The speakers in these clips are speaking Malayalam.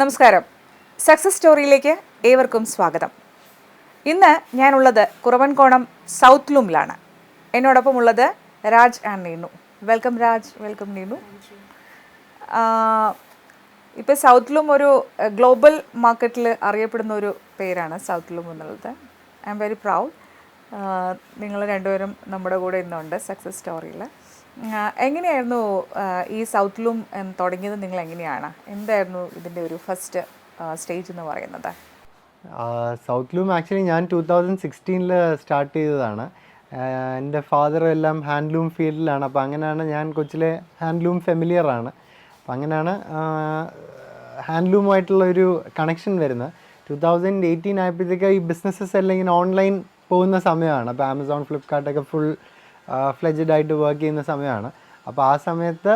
നമസ്കാരം. സക്സസ് സ്റ്റോറിയിലേക്ക് ഏവർക്കും സ്വാഗതം. ഇന്ന് ഞാനുള്ളത് കുറവൻകോണം സൗത്ത് ലൂമിലാണ് എന്നോടൊപ്പം ഉള്ളത് Raj and Neenu welcome Raj welcome Neenu ഇപ്പോൾ സൗത്ത് ലൂം ഒരു ഗ്ലോബൽ മാർക്കറ്റിൽ അറിയപ്പെടുന്ന ഒരു പേരാണ് സൗത്ത് ലൂം എന്നുള്ളത്. ഐ എം വെരി പ്രൗഡ് നിങ്ങൾ രണ്ടുപേരും നമ്മുടെ കൂടെ ഇന്നുണ്ട് സക്സസ് സ്റ്റോറിയിൽ എങ്ങനെയായിരുന്നു ഈ സൗത്ത് ലൂം തുടങ്ങിയത് നിങ്ങൾ എങ്ങനെയാണ്? എന്തായിരുന്നു ഇതിന്റെ ഒരു ഫസ്റ്റ് സ്റ്റേജ് എന്ന് പറയുന്നത്? സൗത്ത് ലൂം ആക്ച്വലി ഞാൻ ടൂ തൗസൻഡ് സിക്സ്റ്റീനിൽ സ്റ്റാർട്ട് ചെയ്തതാണ്. എന്റെ ഫാദർ എല്ലാം ഹാൻഡ്ലൂം ഫീൽഡിലാണ് അപ്പോൾ അങ്ങനെയാണ് ഞാൻ കൊച്ചിലെ ഹാൻഡ്ലൂം ഫെമിലിയർ ആണ്. അപ്പോൾ അങ്ങനെയാണ് ഹാൻഡ്ലൂമായിട്ടുള്ള ഒരു കണക്ഷൻ വരുന്നത്. ടു തൗസൻഡ് എയ്റ്റീൻ ആയപ്പോഴത്തേക്ക് ഈ ബിസിനസ്സസ് എല്ലാം ഓൺലൈൻ പോകുന്ന സമയമാണ്. അപ്പോൾ ആമസോൺ ഫ്ലിപ്കാർട്ടൊക്കെ ഫുൾ ഫ്ലെജഡ് ആയിട്ട് വർക്ക് ചെയ്യുന്ന സമയമാണ്. അപ്പോൾ ആ സമയത്ത്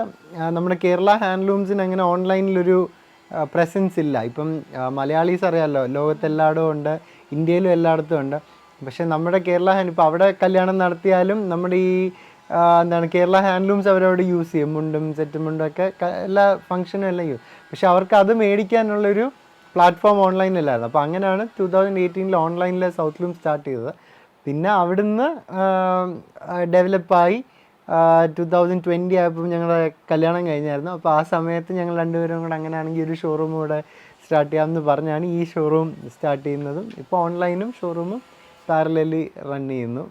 നമ്മുടെ കേരള ഹാൻഡ്ലൂംസിന് അങ്ങനെ ഓൺലൈനിലൊരു പ്രസൻസ് ഇല്ല. ഇപ്പം മലയാളീസ് അറിയാമല്ലോ ലോകത്തെല്ലായിടും ഉണ്ട് ഇന്ത്യയിലും എല്ലായിടത്തും ഉണ്ട്. പക്ഷേ നമ്മുടെ കേരള ഹാൻഡ് ഇപ്പോൾ അവിടെ കല്യാണം നടത്തിയാലും നമ്മുടെ ഈ എന്താണ് കേരള ഹാൻഡ്ലൂംസ് അവരവിടെ യൂസ് ചെയ്യും. മുണ്ടും സെറ്റും മുണ്ടും ഒക്കെ എല്ലാ ഫങ്ഷനും എല്ലാം യൂസ് പക്ഷേ അവർക്ക് അത് മേടിക്കാനുള്ളൊരു പ്ലാറ്റ്ഫോം ഓൺലൈനിലായിരുന്നു അപ്പോൾ അങ്ങനെയാണ് ടൂ തൗസൻഡ് എയ്റ്റീനിൽ ഓൺലൈനിൽ സൗത്ത് ലൂം സ്റ്റാർട്ട് ചെയ്തത്. പിന്നെ അവിടുന്ന് ഡെവലപ്പായി ടു തൗസൻഡ് ട്വന്റി ആയപ്പോൾ ഞങ്ങളുടെ കല്യാണം കഴിഞ്ഞായിരുന്നു. അപ്പോൾ ആ സമയത്ത് ഞങ്ങൾ രണ്ടുപേരും കൂടെ അങ്ങനെയാണെങ്കിൽ ഒരു ഷോറൂം കൂടെ സ്റ്റാർട്ട് ചെയ്യാമെന്ന് പറഞ്ഞാണ് ഈ ഷോറൂം സ്റ്റാർട്ട് ചെയ്യുന്നതും. ഇപ്പോൾ ഓൺലൈനും ഷോറൂമും പാരലലി റൺ ചെയ്യുന്നു.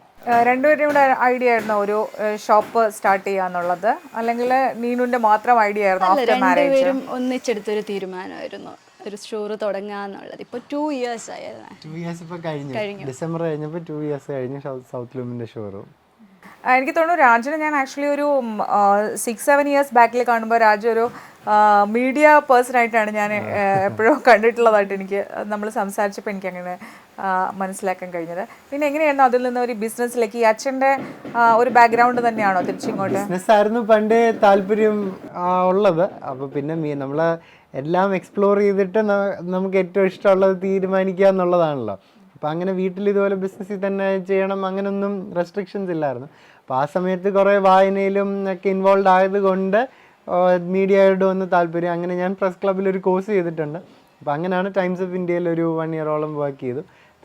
രണ്ടുപേരും കൂടെ ഐഡിയ ആയിരുന്നു ഒരു ഷോപ്പ് സ്റ്റാർട്ട് ചെയ്യാന്നുള്ളത്? അല്ലെങ്കിൽ നീനുവിന്റെ മാത്രം ഐഡിയ ആയിരുന്നു ആഫ്റ്റർ മാരേജ് രണ്ടുപേരും ഒന്നിച്ചെടുത്തൊരു തീരുമാനമായിരുന്നു. ഒരു സ്റ്റോർ തുടങ്ങാന്നുള്ളത് ഇപ്പൊ ടു ഇയേഴ്സ് ആയിരുന്നു ടു ഇയേഴ്സ് ഇപ്പോൾ കഴിഞ്ഞു. ഡിസംബർ കഴിഞ്ഞപ്പോ ടു ഇയേഴ്സ് കഴിഞ്ഞു സൗത്ത് ലൂമിന്റെ ഷോറൂം എനിക്ക് തോന്നുന്നു രാജുനെ ഞാൻ ആക്ച്വലി ഒരു സിക്സ് സെവൻ ഇയേഴ്സ് ബാക്കിൽ കാണുമ്പോൾ രാജു ഒരു മീഡിയ പേഴ്സൺ ആയിട്ടാണ് ഞാൻ എപ്പോഴും കണ്ടിട്ടുള്ളതായിട്ട് എനിക്ക് നമ്മൾ സംസാരിച്ചപ്പോൾ എനിക്ക് അങ്ങനെ മനസ്സിലാക്കാൻ കഴിഞ്ഞത്. പിന്നെ എങ്ങനെയായിരുന്നു അതിൽ നിന്ന് ഒരു ബിസിനസ്സിലേക്ക് ഈ അച്ഛന്റെ ഒരു ബാക്ക്ഗ്രൗണ്ട് തന്നെയാണോ തിരിച്ചിങ്ങോട്ട്? ബിസിനസ് ആയിരുന്നു പണ്ട് താല്പര്യം ഉള്ളത്. അപ്പോൾ പിന്നെ മീ നമ്മൾ എല്ലാം എക്സ്പ്ലോർ ചെയ്തിട്ട് നമുക്ക് ഏറ്റവും ഇഷ്ടമുള്ളത് തീരുമാനിക്കുക എന്നുള്ളതാണല്ലോ. അപ്പോൾ അങ്ങനെ വീട്ടിൽ ഇതുപോലെ ബിസിനസ്സിൽ തന്നെ ചെയ്യണം അങ്ങനൊന്നും റെസ്ട്രിക്ഷൻസ് ഇല്ലായിരുന്നു. അപ്പോൾ ആ സമയത്ത് കുറേ വായനയിലും ഒക്കെ ഇൻവോൾവ് ആയതുകൊണ്ട് മീഡിയയോട് വന്ന് താല്പര്യം. അങ്ങനെ ഞാൻ പ്രസ് ക്ലബ്ബിൽ ഒരു കോഴ്സ് ചെയ്തിട്ടുണ്ട്. അപ്പോൾ അങ്ങനെയാണ് ടൈംസ് ഓഫ് ഇന്ത്യയിൽ ഒരു വൺ ഇയറോളം വർക്ക് ചെയ്തു.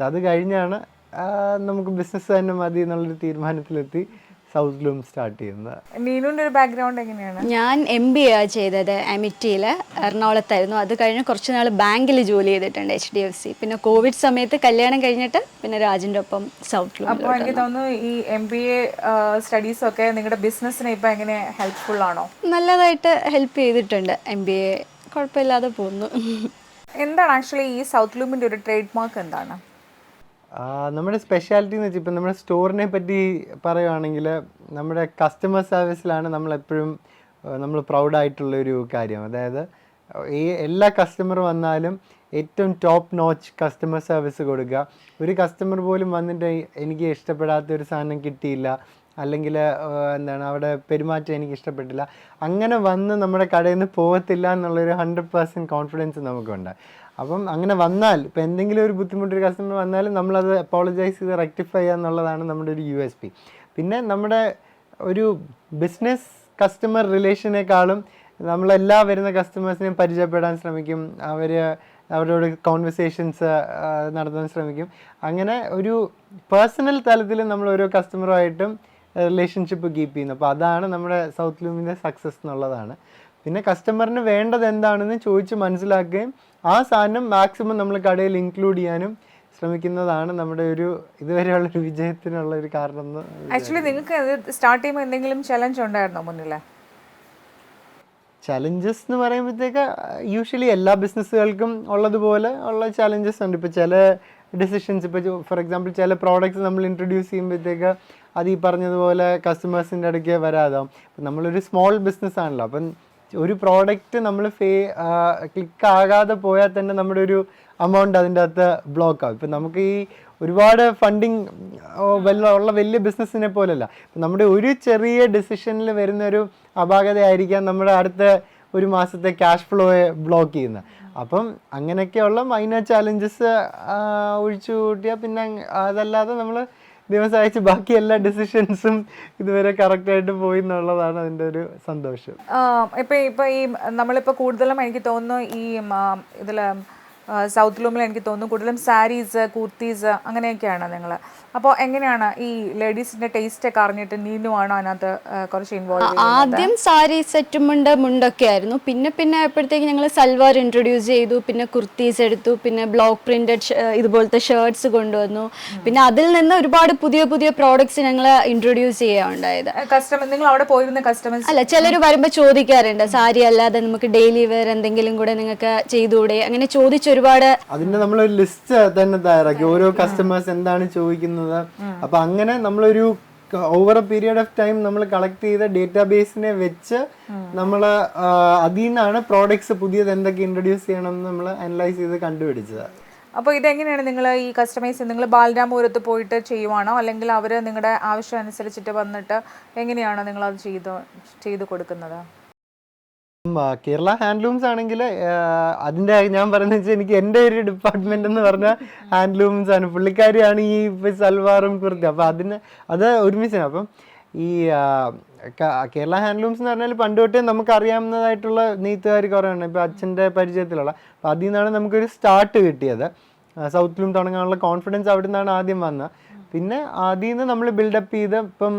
അത് കഴിഞ്ഞാണ് നമുക്ക് ബിസിനസ് തന്നെ മതി എന്നുള്ളൊരു തീരുമാനത്തിലെത്തി. സൗത്ത് ലൂം സ്റ്റാർട്ട് ചെയ്യുന്നത്. നീനുവിന്റെ ഒരു ബാക്ക്ഗ്രൗണ്ട് എങ്ങനെയാണ്? ഞാൻ എം ബി എ ചെയ്തത് എമിറ്റിയിൽ എറണാകുളത്തായിരുന്നു. അത് കഴിഞ്ഞ് കുറച്ച് നാൾ ബാങ്കിൽ ജോലി ചെയ്തിട്ടുണ്ട് എച്ച് ഡി എഫ് സി പിന്നെ കോവിഡ് സമയത്ത് കല്യാണം കഴിഞ്ഞിട്ട് പിന്നെ രാജിന്റെ ഒപ്പം സൗത്ത് ലൂം അപ്പോൾ എനിക്ക് തോന്നുന്നു ഈ എം ബി എ സ്റ്റഡീസൊക്കെ നിങ്ങളുടെ ബിസിനസ്സിന് ഇപ്പം എങ്ങനെ ഹെൽപ്ഫുൾ ആണോ? നല്ലതായിട്ട് ഹെൽപ്പ് ചെയ്തിട്ടുണ്ട് എം ബി എ കുഴപ്പമില്ലാതെ പോകുന്നു എന്താണ് ആക്ച്വലി ഈ സൗത്ത് ലൂമിന്റെ ഒരു ട്രേഡ് മാർക്ക് എന്താണ്? നമ്മുടെ സ്പെഷ്യാലിറ്റി എന്ന് വെച്ചാൽ ഇപ്പം നമ്മുടെ സ്റ്റോറിനെ പറ്റി പറയുകയാണെങ്കിൽ നമ്മുടെ കസ്റ്റമർ സർവീസിലാണ് നമ്മളെപ്പോഴും നമ്മൾ പ്രൗഡായിട്ടുള്ള ഒരു കാര്യം. അതായത് ഈ എല്ലാ കസ്റ്റമർ വന്നാലും ഏറ്റവും ടോപ്പ് നോച്ച് കസ്റ്റമർ സർവീസ് കൊടുക്കുക ഒരു കസ്റ്റമർ പോലും വന്നിട്ട് എനിക്ക് ഇഷ്ടപ്പെടാത്ത ഒരു സാധനം കിട്ടിയില്ല. അല്ലെങ്കിൽ എന്താണ് അവിടെ പെരുമാറ്റം എനിക്ക് ഇഷ്ടപ്പെട്ടില്ല. അങ്ങനെ വന്ന് നമ്മുടെ കടയിൽ നിന്ന് പോകത്തില്ല എന്നുള്ളൊരു ഹൺഡ്രഡ് പേഴ്സന്റ് കോൺഫിഡൻസ് നമുക്കുണ്ട്. അപ്പം അങ്ങനെ വന്നാൽ ഇപ്പം എന്തെങ്കിലും ഒരു ബുദ്ധിമുട്ട് ഒരു കസ്റ്റമർ വന്നാലും നമ്മളത് അപ്പോളജൈസ് ചെയ്ത് റെക്ടിഫൈ ചെയ്യുക എന്നുള്ളതാണ് നമ്മുടെ ഒരു യു എസ് പി പിന്നെ നമ്മുടെ ഒരു ബിസിനസ് കസ്റ്റമർ റിലേഷനേക്കാളും നമ്മളെല്ലാ വരുന്ന കസ്റ്റമേഴ്സിനെയും പരിചയപ്പെടാൻ ശ്രമിക്കും. അവർ അവരോട് കോൺവെർസേഷൻസ് നടത്താൻ ശ്രമിക്കും. അങ്ങനെ ഒരു പേഴ്സണൽ തലത്തിൽ നമ്മൾ ഓരോ കസ്റ്റമറുമായിട്ടും റിലേഷൻഷിപ്പ് കീപ്പ് ചെയ്യുന്നു. അപ്പോൾ അതാണ് നമ്മുടെ സൗത്ത് ലൂമിന്റെ സക്സസ് എന്നുള്ളതാണ്. പിന്നെ കസ്റ്റമറിന് വേണ്ടത് എന്താണെന്ന് ചോദിച്ച് മനസ്സിലാക്കുകയും ആ സാധനം മാക്സിമം നമ്മൾ കടയിൽ ഇൻക്ലൂഡ് ചെയ്യാനും ശ്രമിക്കുന്നതാണ് നമ്മുടെ ഒരു ഇതുവരെയുള്ള ഒരു വിജയത്തിനുള്ള ഒരു കാരണം ആക്ച്വലി നിങ്ങൾക്ക് സ്റ്റാർട്ട് ചെയ്യുമ്പോൾ എന്തെങ്കിലും ചലഞ്ച് ഉണ്ടായിരുന്നോ മുന്നിൽ ചലഞ്ചസ് എന്ന് പറയുമ്പോഴത്തേക്ക് യൂഷ്വലി എല്ലാ ബിസിനസ്സുകൾക്കും ഉള്ളതുപോലെ ഉള്ള ചലഞ്ചസ് ഉണ്ട്. ഇപ്പോൾ ചില ഡിസിഷൻസ് ഇപ്പോൾ ഫോർ എക്സാമ്പിൾ ചില പ്രോഡക്റ്റ്സ് നമ്മൾ ഇൻട്രൊഡ്യൂസ് ചെയ്യുമ്പോഴത്തേക്ക് അത് ഈ പറഞ്ഞതുപോലെ കസ്റ്റമേഴ്സിന്റെ ഇടയ്ക്ക് വരാതാവും. നമ്മളൊരു സ്മോൾ ബിസിനസ് ആണല്ലോ. അപ്പം ഒരു പ്രോഡക്റ്റ് നമ്മൾ ഫേ ക്ലിക്ക് ആകാതെ പോയാൽ തന്നെ നമ്മുടെ ഒരു എമൗണ്ട് അതിന്റെ അകത്ത് ബ്ലോക്ക് ആവും. ഇപ്പം നമുക്ക് ഈ ഒരുപാട് ഫണ്ടിങ് വല്ല ഉള്ള വലിയ ബിസിനസ്സിനെ പോലല്ല. നമ്മുടെ ഒരു ചെറിയ ഡിസിഷനിൽ വരുന്ന ഒരു അപാകതയായിരിക്കാം നമ്മുടെ അടുത്ത ഒരു മാസത്തെ ക്യാഷ് ഫ്ലോയെ ബ്ലോക്ക് ചെയ്യുന്നത്. അപ്പം അങ്ങനെയൊക്കെയുള്ള മൈനർ ചാലഞ്ചസ് ഒഴിച്ചു കൂട്ടിയാൽ പിന്നെ അതല്ലാതെ നമ്മൾ ദൈവം അയച്ച് ബാക്കി എല്ലാ ഡിസിഷൻസും ഇതുവരെ കറക്റ്റായിട്ട് പോയി എന്നുള്ളതാണ് അതിന്റെ ഒരു സന്തോഷം. ഇപ്പൊ ഇപ്പൊ ഈ നമ്മളിപ്പോ കൂടുതലും എനിക്ക് തോന്നുന്നു ഈ ഇതിൽ സൗത്ത് ലൂമിൽ എനിക്ക് തോന്നുന്നു കൂടുതലും സാരീസ് കുർത്തീസ് അങ്ങനെയൊക്കെയാണ് നിങ്ങൾ അപ്പോൾ എങ്ങനെയാണ് ഈ ലേഡീസിന്റെ ടേസ്റ്റ് ഒക്കെ അറിഞ്ഞിട്ട് നീനു ആണോ അതിനകത്ത് കുറച്ച് ഇൻവോൾവ് ആദ്യം സാരി സെറ്റും മുണ്ട് മുണ്ടൊക്കെ ആയിരുന്നു. പിന്നെ പിന്നെ ആയപ്പോഴത്തേക്ക് ഞങ്ങൾ സൽവാർ ഇൻട്രൊഡ്യൂസ് ചെയ്തു പിന്നെ കുർത്തീസ് എടുത്തു പിന്നെ ബ്ലോക്ക് പ്രിന്റഡ് ഇതുപോലത്തെ ഷർട്ട്സ് കൊണ്ടുവന്നു. പിന്നെ അതിൽ നിന്ന് ഒരുപാട് പുതിയ പുതിയ പ്രോഡക്ട്സ് ഞങ്ങൾ ഇൻട്രൊഡ്യൂസ് ചെയ്യാറുണ്ടായത് കസ്റ്റമർ നിങ്ങൾ അവിടെ പോയിരുന്ന കസ്റ്റമേഴ്സ് അല്ല ചിലർ വരുമ്പോൾ ചോദിക്കാറുണ്ട് സാരി അല്ലാതെ നമുക്ക് ഡെയിലി വെയർ എന്തെങ്കിലും കൂടെ നിങ്ങൾക്ക് ചെയ്തുകൂടെ? അങ്ങനെ ചോദിച്ചൊരുപാട് അതിന്റെ നമ്മളൊരു ലിസ്റ്റ് തന്നെ തയ്യാറാക്കി. ഓരോ കസ്റ്റമേഴ്സ് എന്താണ് ചോദിക്കുന്നത് അപ്പൊ അങ്ങനെ നമ്മളൊരു over a period of time നമ്മൾ കളക്ട് ചെയ്ത ഡേറ്റാബേസിനെ വെച്ച് നമ്മൾ അതിൽ നിന്നാണ് പ്രോഡക്ട്സ് പുതിയത് എന്തൊക്കെ ഇൻട്രൊഡ്യൂസ് ചെയ്യണം എന്ന് നമ്മൾ അനലൈസ് ചെയ്ത് കണ്ടുപിടിച്ചത്. അപ്പോൾ ഇതെങ്ങനെയാണ് നിങ്ങൾ ഈ കസ്റ്റമൈസ് നിങ്ങൾ ബാലരാമപുരത്ത് പോയിട്ട് ചെയ്യുവാണോ? അല്ലെങ്കിൽ അവർ നിങ്ങളുടെ ആവശ്യം അനുസരിച്ചിട്ട് വന്നിട്ട് എങ്ങനെയാണോ നിങ്ങൾ അത് ചെയ്ത് ചെയ്ത് കൊടുക്കുന്നത്? കേരള ഹാൻഡ്ലൂംസ് ആണെങ്കിൽ അതിന്റെ ഞാൻ പറയുന്നത് വെച്ചാൽ എനിക്ക് എന്റെ ഒരു ഡിപ്പാർട്ട്മെന്റ് എന്ന് പറഞ്ഞാൽ ഹാൻഡ്ലൂംസ് ആണ്. പുള്ളിക്കാരിയാണ് ഈ സൽവാറും കുർത്തി. അപ്പോൾ അതിന് അത് ഒരുമിച്ചാണ്. അപ്പം ഈ കേരള ഹാൻഡ്ലൂംസ് എന്ന് പറഞ്ഞാൽ പണ്ട് തൊട്ടേ നമുക്ക് അറിയാവുന്നതായിട്ടുള്ള നെയ്ത്തുകാർ കുറവാണ് ഇപ്പോൾ ഇപ്പൊ അച്ഛന്റെ പരിചയത്തിലുള്ള. അപ്പം അതിൽ നിന്നാണ് നമുക്കൊരു സ്റ്റാർട്ട് കിട്ടിയത്. സൗത്തിലും തുടങ്ങാനുള്ള കോൺഫിഡൻസ് അവിടെ നിന്നാണ് ആദ്യം വന്നത്. പിന്നെ അതിൽ നിന്ന് നമ്മൾ ബിൽഡപ്പ് ചെയ്ത് ഇപ്പം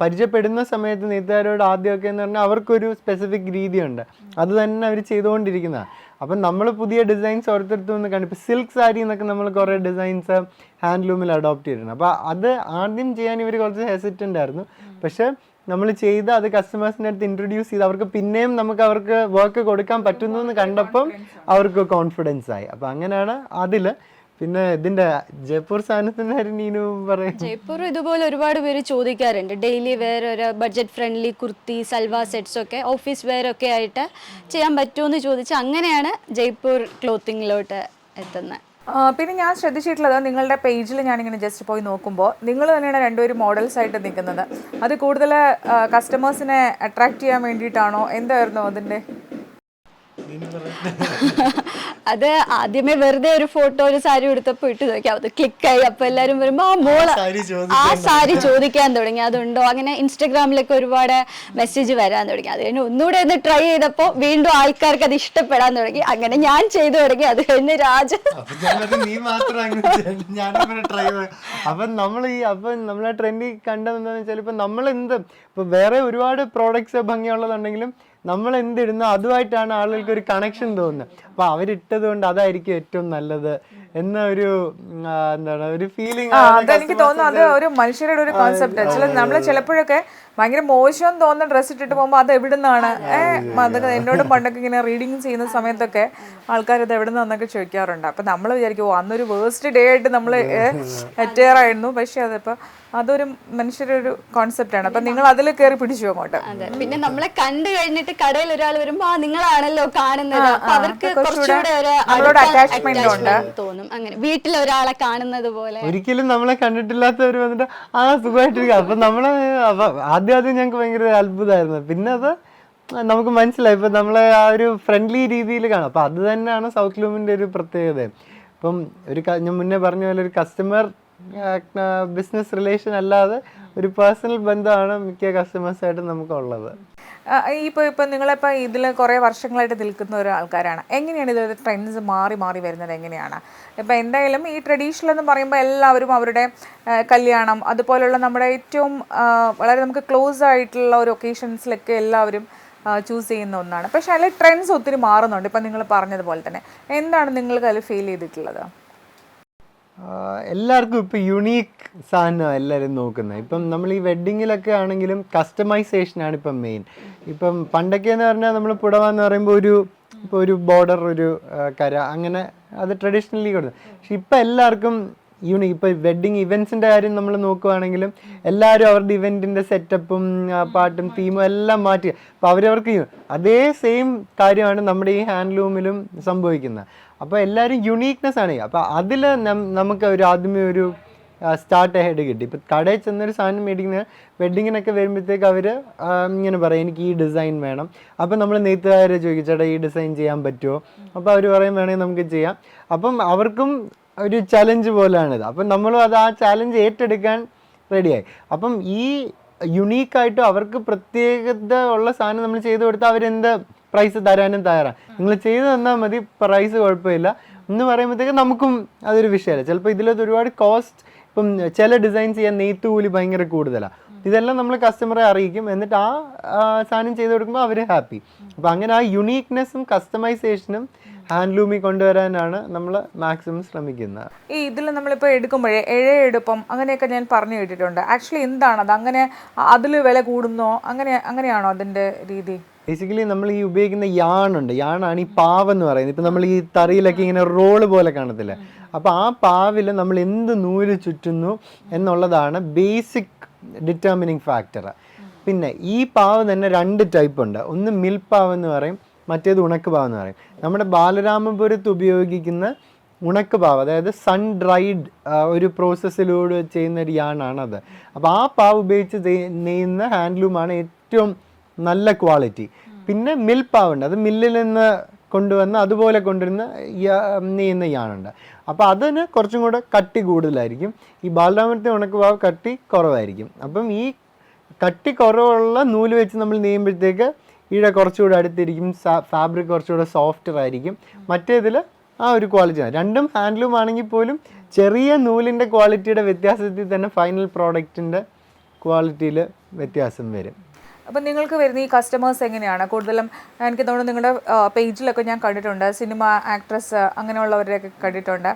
പരിചയപ്പെടുന്ന സമയത്ത് നെയ്ത്തുകാരോട് ആദ്യമൊക്കെ എന്ന് പറഞ്ഞാൽ അവർക്കൊരു സ്പെസിഫിക് രീതിയുണ്ട്. അത് തന്നെ അവർ ചെയ്തുകൊണ്ടിരിക്കുന്നതാണ് അപ്പം നമ്മൾ പുതിയ ഡിസൈൻസ് ഓരോരുത്തർത്തും നിന്ന് കണ്ടു ഇപ്പം സിൽക്ക് സാരി എന്നൊക്കെ നമ്മൾ കുറേ ഡിസൈൻസ് ഹാൻഡ്ലൂമിൽ അഡോപ്റ്റ് ചെയ്തിട്ടുണ്ട് അപ്പോൾ അത് ആദ്യം ചെയ്യാൻ ഇവർ കുറച്ച് ഹെസിറ്റന്റ് ആയിരുന്നു. പക്ഷേ നമ്മൾ ചെയ്ത് അത് കസ്റ്റമേഴ്സിന്റെ അടുത്ത് ഇൻട്രൊഡ്യൂസ് ചെയ്ത് അവർക്ക് പിന്നെയും നമുക്ക് അവർക്ക് വർക്ക് കൊടുക്കാൻ പറ്റുന്നു എന്ന് കണ്ടപ്പം അവർക്ക് കോൺഫിഡൻസ് ആയി. അപ്പം അങ്ങനെയാണ് അതിൽ പിന്നെ ഇതിന്റെ ജയ്പൂർ സാധനത്തിന്റെ കാര്യം നീനു പറയും? ജയ്പൂർ ഇതുപോലെ ഒരുപാട് പേര് ചോദിക്കാറുണ്ട്. ഡെയിലി വെയർ ഒരു budget friendly kurti salwar sets ഒക്കെ ഓഫീസ് വെയർ ഒക്കെ ആയിട്ട് ചെയ്യാൻ പറ്റുമെന്ന് ചോദിച്ച് അങ്ങനെയാണ് ജയ്പൂർ ക്ലോത്തിങ്ങിലോട്ട് എത്തുന്നത് ആ, പിന്നെ ഞാൻ ശ്രദ്ധിച്ചിട്ടുള്ളത് നിങ്ങളുടെ പേജിൽ ഞാൻ ഇങ്ങനെ ജസ്റ്റ് പോയി നോക്കുമ്പോൾ നിങ്ങൾ തന്നെയാണ് രണ്ടുപേരും മോഡൽസ് ആയിട്ട് നിൽക്കുന്നത്. അത് കൂടുതൽ കസ്റ്റമേഴ്സിനെ അട്രാക്ട് ചെയ്യാൻ വേണ്ടിയിട്ടാണോ? എന്തായിരുന്നു അതിന്റെ അത് ആദ്യമേ വെറുതെ ഒരു ഫോട്ടോ ഒരു സാരി എടുത്തപ്പോൾ ഇട്ട് നോക്കിയാൽ അത് ക്ലിക്കായി അപ്പൊ എല്ലാരും വരുമ്പോ ആ മോൾ ആ സാരി ചോദിക്കാൻ തുടങ്ങി. അതുണ്ടോ? അങ്ങനെ ഇൻസ്റ്റഗ്രാമിലൊക്കെ ഒരുപാട് മെസ്സേജ് വരാൻ തുടങ്ങി. അത് കഴിഞ്ഞ് ഒന്നുകൂടെ ഒന്ന് ട്രൈ ചെയ്തപ്പോ വീണ്ടും ആൾക്കാർക്ക് അത് ഇഷ്ടപ്പെടാൻ തുടങ്ങി. അങ്ങനെ ഞാൻ ചെയ്തു തുടങ്ങി. അത് കഴിഞ്ഞ് രാജ അപ്പൊ നീ മാത്രം ട്രൈ അപ്പൊ നമ്മൾ ഈ അപ്പൊ നമ്മളെ ട്രെൻഡിൽ കണ്ടതെന്താന്ന് വെച്ചാൽ ഇപ്പൊ നമ്മൾ എന്ത് ഇപ്പൊ വേറെ ഒരുപാട് പ്രോഡക്ട്സ് ഭംഗിയുള്ളതുണ്ടെങ്കിലും നമ്മൾ എന്തിടുന്നോ അതുമായിട്ടാണ് ആളുകൾക്ക് ഒരു കണക്ഷൻ തോന്നുന്നത്. അപ്പൊ അവരിട്ടത് കൊണ്ട് അതായിരിക്കും ഏറ്റവും നല്ലത്. എന്ന ഒരു എന്താണ് ഒരു ഫീലിംഗ് എനിക്ക് അതെനിക്ക് തോന്നുന്നു. അത് ഒരു മനുഷ്യരുടെ ഒരു കോൺസെപ്റ്റ് ചില നമ്മൾ ചിലപ്പോഴൊക്കെ ഭയങ്കര മോശം തോന്നുന്ന ഡ്രസ്സ് ഇട്ടിട്ട് പോകുമ്പോൾ അത് എവിടെ നിന്നാണ് ഏഹ് അതൊക്കെ എന്നോട് പണ്ടൊക്കെ ഇങ്ങനെ റീഡിങ് ചെയ്യുന്ന സമയത്തൊക്കെ ആൾക്കാർ ഇത് എവിടെ നിന്നൊക്കെ ചോദിക്കാറുണ്ട്. അപ്പം നമ്മൾ വിചാരിക്കും ഓ അന്നൊരു വേഴ്സ്റ്റ് ഡേ ആയിട്ട് നമ്മൾ എറ്റേറായിരുന്നു പക്ഷെ അതിപ്പോൾ അതൊരു മനുഷ്യരുടെ ഒരു ആണ്. അപ്പം നിങ്ങൾ അതിൽ കയറി പിടിച്ചു അങ്ങോട്ട്? അതെ പിന്നെ നമ്മളെ കണ്ടു കഴിഞ്ഞിട്ട് കടയിൽ ഒരാൾ വരുമ്പോ ആ നിങ്ങളാണല്ലോ കാണുന്നത്. അവർക്ക് കുറച്ചുകൂടെ ഒരു ഉണ്ട്. attachment തോന്നും അങ്ങനെ വീട്ടിൽ ഒരാളെ കാണുന്നത് പോലെ. ഒരിക്കലും നമ്മളെ കണ്ടിട്ടില്ലാത്തവർ വന്നിട്ട് ആ സുഖമായിട്ടിരിക്കുക അപ്പൊ നമ്മളെ ആദ്യം ആദ്യം ഞങ്ങൾക്ക് ഭയങ്കര അത്ഭുതമായിരുന്നു. പിന്നെ അത് നമുക്ക് മനസ്സിലായി. ഇപ്പൊ നമ്മളെ ആ ഒരു ഫ്രണ്ട്ലി രീതിയിൽ കാണാം. അപ്പൊ അത് തന്നെയാണ് സൗത്ത് ലൂമിന്റെ ഒരു പ്രത്യേകത. ഇപ്പം ഒരു ഞാൻ മുന്നേ പറഞ്ഞ പോലെ ഒരു കസ്റ്റമർ ബിസിനസ് റിലേഷൻ അല്ലാതെ ഒരു പേഴ്സണൽ ബന്ധമാണ് മിക്ക കസ്റ്റമേഴ്സായിട്ടും നമുക്കുള്ളത്. ഇപ്പോൾ ഇപ്പോൾ ഇപ്പം നിങ്ങളിപ്പോൾ ഇതിൽ കുറേ വർഷങ്ങളായിട്ട് നിൽക്കുന്ന ഒരു ആൾക്കാരാണ്. എങ്ങനെയാണ് ഇതിൽ ട്രെൻഡ്സ് മാറി മാറി വരുന്നത്? എങ്ങനെയാണ്? ഇപ്പം എന്തായാലും ഈ ട്രഡീഷണൽ എന്ന് പറയുമ്പോൾ എല്ലാവരും അവരുടെ കല്യാണം അതുപോലുള്ള നമ്മുടെ ഏറ്റവും വളരെ നമുക്ക് ക്ലോസ് ആയിട്ടുള്ള ഒരു ഒക്കേഷൻസിലൊക്കെ എല്ലാവരും ചൂസ് ചെയ്യുന്ന ഒന്നാണ്. പക്ഷേ അതിൽ ട്രെൻഡ്സ് ഒത്തിരി മാറുന്നുണ്ട്. ഇപ്പം നിങ്ങൾ പറഞ്ഞതുപോലെ തന്നെ. എന്താണ് നിങ്ങൾക്ക് അതിൽ ഫീൽ ചെയ്തിട്ടുള്ളത്? എല്ലാവർക്കും ഇപ്പം യുണീക്ക് സാധനമാണ് എല്ലാവരും നോക്കുന്നത്. ഇപ്പം നമ്മൾ ഈ വെഡ്ഡിങ്ങിലൊക്കെ ആണെങ്കിലും കസ്റ്റമൈസേഷൻ ആണ് ഇപ്പം മെയിൻ ഇപ്പം പണ്ടൊക്കെ എന്ന് പറഞ്ഞാൽ നമ്മൾ പുടവ എന്ന് പറയുമ്പോൾ ഒരു ഇപ്പോൾ ഒരു ബോർഡർ ഒരു കര അങ്ങനെ അത് ട്രഡീഷണലി കൊടുക്കുന്നത് പക്ഷെ ഇപ്പം എല്ലാവർക്കും യൂണി ഇപ്പോൾ വെഡ്ഡിങ് ഇവൻസിന്റെ കാര്യം നമ്മൾ നോക്കുവാണെങ്കിലും എല്ലാവരും അവരുടെ ഇവന്റിന്റെ സെറ്റപ്പും പാട്ടും തീമും എല്ലാം മാറ്റി. അപ്പോൾ അവരവർക്ക് അതേ സെയിം കാര്യമാണ് നമ്മുടെ ഈ ഹാൻഡ്ലൂമിലും സംഭവിക്കുന്നത്. അപ്പോൾ എല്ലാവരും യുണീക്നെസ് ആണ്. അപ്പോൾ അതിൽ നമുക്ക് ഒരു ആദ്യമേ ഒരു സ്റ്റാർട്ട് ഹെഡ് കിട്ടി. ഇപ്പോൾ കടയിൽ ചെന്നൊരു സാധനം മേടിക്കുന്ന വെഡ്ഡിങ്ങിനൊക്കെ വരുമ്പോഴത്തേക്ക് അവർ ഇങ്ങനെ പറയും എനിക്ക് ഈ ഡിസൈൻ വേണം. അപ്പം നമ്മൾ നെയ്ത്തുകാരെ ചോദിക്കും ഈ ഡിസൈൻ ചെയ്യാൻ പറ്റുമോ അപ്പോൾ അവർ പറയും വേണമെങ്കിൽ നമുക്ക് ചെയ്യാം. അപ്പം അവർക്കും ഒരു ചലഞ്ച് പോലെയാണിത് അപ്പം നമ്മളും അത് ആ ചലഞ്ച് ഏറ്റെടുക്കാൻ റെഡിയായി അപ്പം ഈ യുണീക്കായിട്ടും അവർക്ക് പ്രത്യേകത ഉള്ള സാധനം നമ്മൾ ചെയ്തു കൊടുത്താൽ അവരെന്ത് പ്രൈസ് തരാനും തയ്യാറാണ് നിങ്ങൾ ചെയ്തു തന്നാൽ മതി പ്രൈസ് കുഴപ്പമില്ല. എന്ന് പറയുമ്പോഴത്തേക്ക് നമുക്കും അതൊരു വിഷയമല്ല. ചിലപ്പോൾ ഇതിലത് ഒരുപാട് കോസ്റ്റ് ഇപ്പം ചില ഡിസൈൻ ചെയ്യാൻ നെയ്ത്ത് കൂലി ഭയങ്കര കൂടുതലാണ് ഇതെല്ലാം നമ്മൾ കസ്റ്റമറെ അറിയിക്കും. എന്നിട്ട് ആ സാധനം ചെയ്ത് കൊടുക്കുമ്പോൾ അവർ ഹാപ്പി അപ്പം അങ്ങനെ ആ യുണീക്നെസ്സും കസ്റ്റമൈസേഷനും ഹാൻഡ്ലൂമി കൊണ്ടുവരാനാണ് നമ്മൾ മാക്സിമം ശ്രമിക്കുന്നത്. ഈ ഇതിൽ നമ്മളിപ്പോൾ എടുക്കുമ്പോഴേ എഴയെടുപ്പം അങ്ങനെയൊക്കെ ഞാൻ പറഞ്ഞു കേട്ടിട്ടുണ്ട്. ആക്ച്വലി എന്താണത് അങ്ങനെ അതിൽ വില കൂടുന്നോ? അങ്ങനെ അങ്ങനെയാണോ അതിന്റെ രീതി? ബേസിക്കലി നമ്മൾ ഈ ഉപയോഗിക്കുന്ന യാണുണ്ട് യാണാണ് ഈ പാവ് എന്ന് പറയുന്നത്. ഇപ്പം നമ്മൾ ഈ തറിയിലൊക്കെ ഇങ്ങനെ റോൾ പോലെ കാണത്തില്ല? അപ്പോൾ ആ പാവിൽ നമ്മൾ എന്ത് നൂൽ ചുറ്റുന്നു എന്നുള്ളതാണ് ബേസിക് ഡിറ്റർമിനിങ് ഫാക്ടർ പിന്നെ ഈ പാവ് തന്നെ രണ്ട് ടൈപ്പ് ഉണ്ട്. ഒന്ന് മിൽ പാവ് എന്ന് പറയും മറ്റേത് ഉണക്ക് പാവ് എന്ന് പറയും. നമ്മുടെ ബാലരാമപുരത്ത് ഉപയോഗിക്കുന്ന ഉണക്ക് പാവ് അതായത് സൺ ഡ്രൈഡ് ഒരു പ്രോസസ്സിലൂടെ ചെയ്യുന്ന ഒരു യാണാണത്. അപ്പോൾ ആ പാവ് ഉപയോഗിച്ച് നെയ്യുന്ന ഹാൻഡ്ലൂമാണ് ഏറ്റവും നല്ല ക്വാളിറ്റി. പിന്നെ മിൽ പാവുണ്ട് അത് മില്ലിൽ നിന്ന് കൊണ്ടുവന്ന് അതുപോലെ കൊണ്ടുവരുന്ന നെയ്യുന്ന യാണുണ്ട്. അപ്പോൾ അതിന് കുറച്ചും കൂടെ കട്ടി കൂടുതലായിരിക്കും. ഈ ബാലരാമത്തെ ഉണക്ക് പാവ് കട്ടി കുറവായിരിക്കും. അപ്പം ഈ കട്ടി കുറവുള്ള നൂൽ വെച്ച് നമ്മൾ നെയ്യുമ്പോഴത്തേക്ക് ഈഴ കുറച്ചുകൂടെ അടുത്തിരിക്കും. ഫാബ്രിക് കുറച്ചുകൂടെ സോഫ്റ്റർ ആയിരിക്കും. മറ്റേതിൽ ആ ഒരു ക്വാളിറ്റി ആണ്. രണ്ടും ഹാൻഡ്ലൂം ആണെങ്കിൽ പോലും ചെറിയ നൂലിന്റെ ക്വാളിറ്റിയുടെ വ്യത്യാസത്തിൽ തന്നെ ഫൈനൽ പ്രോഡക്റ്റിന്റെ ക്വാളിറ്റിയിൽ വ്യത്യാസം വരും. അപ്പം നിങ്ങൾക്ക് വരുന്ന ഈ കസ്റ്റമേഴ്സ് എങ്ങനെയാണ്? കൂടുതലും എനിക്ക് തോന്നുന്നു നിങ്ങളുടെ പേജിലൊക്കെ ഞാൻ കണ്ടിട്ടുണ്ട്. സിനിമ ആക്ട്രസ് അങ്ങനെയുള്ളവരെയൊക്കെ കണ്ടിട്ടുണ്ട്.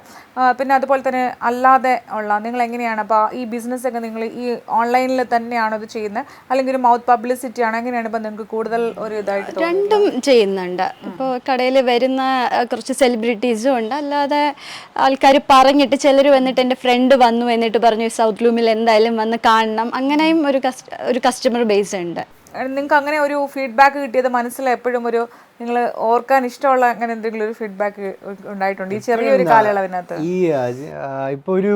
പിന്നെ അതുപോലെ തന്നെ അല്ലാതെ ഉള്ള നിങ്ങൾ എങ്ങനെയാണ്? അപ്പോൾ ഈ ബിസിനസ് ഒക്കെ നിങ്ങൾ ഈ ഓൺലൈനിൽ തന്നെയാണോ ഇത് ചെയ്യുന്നത്? അല്ലെങ്കിൽ ഒരു മൗത്ത് പബ്ലിസിറ്റി ആണ്? എങ്ങനെയാണ് ഇപ്പം നിങ്ങൾക്ക് കൂടുതൽ ഒരു ഇതായിട്ട് രണ്ടും ചെയ്യുന്നുണ്ട്. ഇപ്പോൾ കടയിൽ വരുന്ന കുറച്ച് സെലിബ്രിറ്റീസും ഉണ്ട്. അല്ലാതെ ആൾക്കാർ പറഞ്ഞിട്ട് ചിലർ വന്നിട്ട് എന്റെ ഫ്രണ്ട് വന്നു എന്നിട്ട് പറഞ്ഞു സൗത്ത് ലൂമിൽ എന്തായാലും വന്ന് കാണണം. അങ്ങനെയും ഒരു കസ്റ്റ ഒരു കസ്റ്റമർ ബേസ് ഉണ്ട്. നിങ്ങൾക്ക് അങ്ങനെ ഒരു ഫീഡ്ബാക്ക് കിട്ടിയത് മനസ്സിൽ എപ്പോഴും ഒരു നിങ്ങൾ ഓർക്കാൻ ഇഷ്ടമുള്ള അങ്ങനെ എന്തെങ്കിലും ഒരു ഫീഡ്ബാക്ക് ഉണ്ടായിട്ടുണ്ട്? ഈ ചെറിയൊരു കാലയളവിനകത്ത്. ഈ ഇപ്പോൾ ഒരു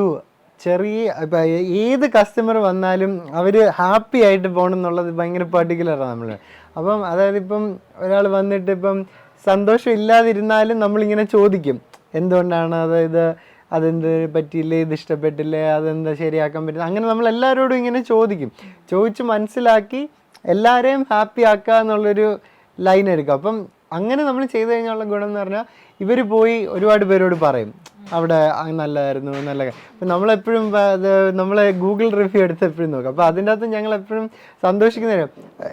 ചെറിയ ഇപ്പം ഏത് കസ്റ്റമർ വന്നാലും അവർ ഹാപ്പി ആയിട്ട് പോകണം എന്നുള്ളത് ഭയങ്കര പർട്ടിക്കുലറാണ് നമ്മൾ അപ്പം അതായത് ഇപ്പം ഒരാൾ വന്നിട്ട് ഇപ്പം സന്തോഷം ഇല്ലാതിരുന്നാലും നമ്മളിങ്ങനെ ചോദിക്കും. എന്തുകൊണ്ടാണ് അതായത് അതെന്ത് പറ്റിയില്ലേ ഇത് ഇഷ്ടപ്പെട്ടില്ലേ അതെന്താ ശരിയാക്കാൻ പറ്റില്ല അങ്ങനെ നമ്മൾ എല്ലാവരോടും ഇങ്ങനെ ചോദിക്കും. ചോദിച്ച് മനസ്സിലാക്കി എല്ലാവരെയും ഹാപ്പി ആക്കുക എന്നുള്ളൊരു ലൈൻ എടുക്കുക. അപ്പം അങ്ങനെ നമ്മൾ ചെയ്തു കഴിഞ്ഞുള്ള ഗുണം എന്ന് പറഞ്ഞാൽ ഇവർ പോയി ഒരുപാട് പേരോട് പറയും അവിടെ നല്ലതായിരുന്നു നല്ല അപ്പം നമ്മളെപ്പോഴും അത് നമ്മളെ ഗൂഗിൾ റിവ്യൂ എടുത്ത് എപ്പോഴും നോക്കും. അപ്പോൾ അതിന്റെ അകത്ത് ഞങ്ങൾ എപ്പോഴും സന്തോഷിക്കുന്ന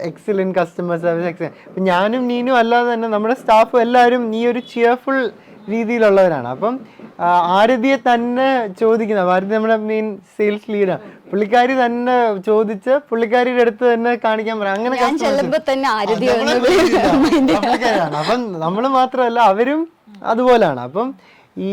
എക്സലന്റ് കസ്റ്റമർ സർവീസ് എക്സലൻ ഞാനും നീനും അല്ലാതെ തന്നെ നമ്മുടെ സ്റ്റാഫും എല്ലാവരും നീ ഒരു ചിയർഫുൾ രീതിയിലുള്ളവരാണ്. അപ്പം ആരതിയെ തന്നെ ചോദിക്കുന്ന ആരതി നമ്മുടെ മെയിൻ സെയിൽസ് ലീഡാണ് പുള്ളിക്കാരി തന്നെ ചോദിച്ച് പുള്ളിക്കാരിയുടെ അടുത്ത് തന്നെ കാണിക്കാൻ പറയാം. അങ്ങനെ. അപ്പം നമ്മൾ മാത്രമല്ല അവരും അതുപോലാണ് അപ്പം ഈ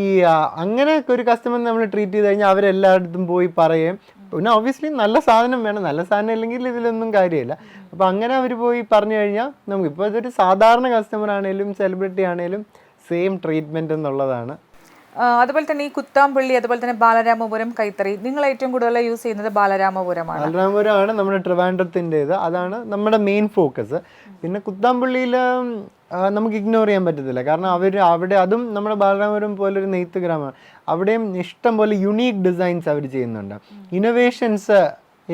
അങ്ങനെ ഒരു കസ്റ്റമർ നമ്മൾ ട്രീറ്റ് ചെയ്ത് കഴിഞ്ഞാൽ അവരെല്ലായിടത്തും പോയി പറയുകയും പിന്നെ ഒബ്വിയസ്ലി നല്ല സാധനം വേണം. നല്ല സാധനം ഇല്ലെങ്കിൽ ഇതിലൊന്നും കാര്യമില്ല. അപ്പം അങ്ങനെ അവർ പോയി പറഞ്ഞു കഴിഞ്ഞാൽ നമുക്ക് ഇപ്പോൾ ഇതൊരു സാധാരണ കസ്റ്റമർ ആണെങ്കിലും സെലിബ്രിറ്റി ആണെങ്കിലും സെയിം ട്രീറ്റ്മെന്റ് എന്നുള്ളതാണ്. അതുപോലെ തന്നെ ഈ കുത്താമ്പള്ളി അതുപോലെ തന്നെ ബാലരാമപുരം കൈത്തറി നിങ്ങൾ ഏറ്റവും കൂടുതൽ യൂസ് ചെയ്യുന്നത് ബാലരാമപുരമാണ്. ബാലരാമപുരമാണ് നമ്മുടെ ട്രിവാൻഡ്രത്തിന്റെത്. അതാണ് നമ്മുടെ മെയിൻ ഫോക്കസ് പിന്നെ കുത്താമ്പള്ളിയിൽ നമുക്ക് ഇഗ്നോർ ചെയ്യാൻ പറ്റത്തില്ല. കാരണം അവർ അവിടെ അതും നമ്മുടെ ബാലരാമപുരം പോലെ ഒരു നെയ്ത്ത് ഗ്രാമമാണ്. അവിടെയും ഇഷ്ടം പോലെ യുണീക്ക് ഡിസൈൻസ് അവർ ചെയ്യുന്നുണ്ട്. ഇന്നോവേഷൻസ്